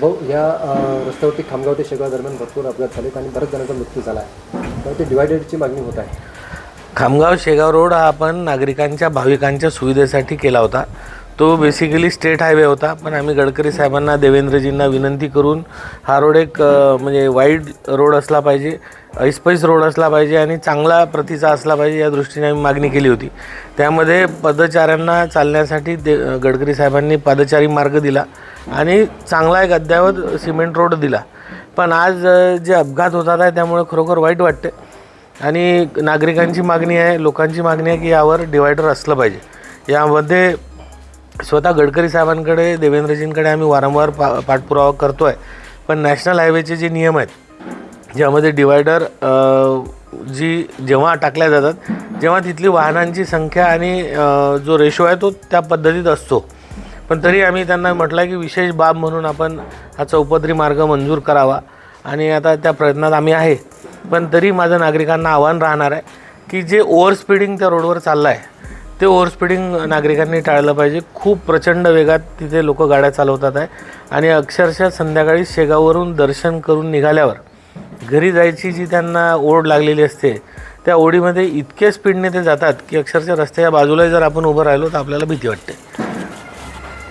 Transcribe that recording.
भाऊ ह्या रस्त्यावरती खामगाव ते शेगाव दरम्यान भरपूर अपघात झालेत आणि बऱ्याच जणांचा मृत्यू झाला आहे. तर ते डिवायडेडची मागणी होत आहे. खामगाव शेगाव रोड हा आपण नागरिकांच्या भाविकांच्या सुविधेसाठी केला होता. तो बेसिकली स्टेट हायवे होता. पण आम्ही गडकरी साहेबांना देवेंद्रजींना विनंती करून हा रोड एक म्हणजे वाईड रोड असला पाहिजे ऐसपैस रोड असला पाहिजे आणि चांगला प्रतीचा असला पाहिजे या दृष्टीने आम्ही मागणी केली होती. त्यामध्ये पदचाऱ्यांना चालण्यासाठी दे गडकरी साहेबांनी पादचारी मार्ग दिला. आणि चांगला एक अद्ययावत सिमेंट रोड दिला. पण आज जे अपघात होतात आहे त्यामुळे खरोखर वाईट वाटते. आणि नागरिकांची मागणी आहे लोकांची मागणी आहे की यावर डिवायडर असलं पाहिजे. यामध्ये स्वतः गडकरी साहेबांकडे देवेंद्रजींकडे आम्ही वारंवार पा पाठपुरावा करतो आहे पण नॅशनल हायवेचे जे नियम आहेत ज्यामध्ये डिवायडर जी जेव्हा टाकल्या जातात जेव्हा तिथली वाहनांची संख्या आणि जो रेशो आहे तो त्या पद्धतीत असतो. पण तरी आम्ही त्यांना म्हटलं की विशेष बाब म्हणून आपण हा चौपदरी मार्ग मंजूर करावा. आणि आता त्या प्रयत्नात आम्ही आहे. पण तरी माझं नागरिकांना आव्हान राहणार आहे की जे ओव्हरस्पीडिंग त्या रोडवर चाललं आहे ते ओव्हरस्पीडिंग नागरिकांनी टाळलं पाहिजे. खूप प्रचंड वेगात तिथे लोक गाड्या चालवतात आहे. आणि अक्षरशः संध्याकाळी शेगाववरून दर्शन करून निघाल्यावर घरी जायची जी त्यांना ओढ लागलेली असते त्या ओढीमध्ये इतके स्पीडने ते जातात की अक्षरशः रस्त्याच्या बाजूला जर आपण उभं राहिलो तर आपल्याला भीती वाटते.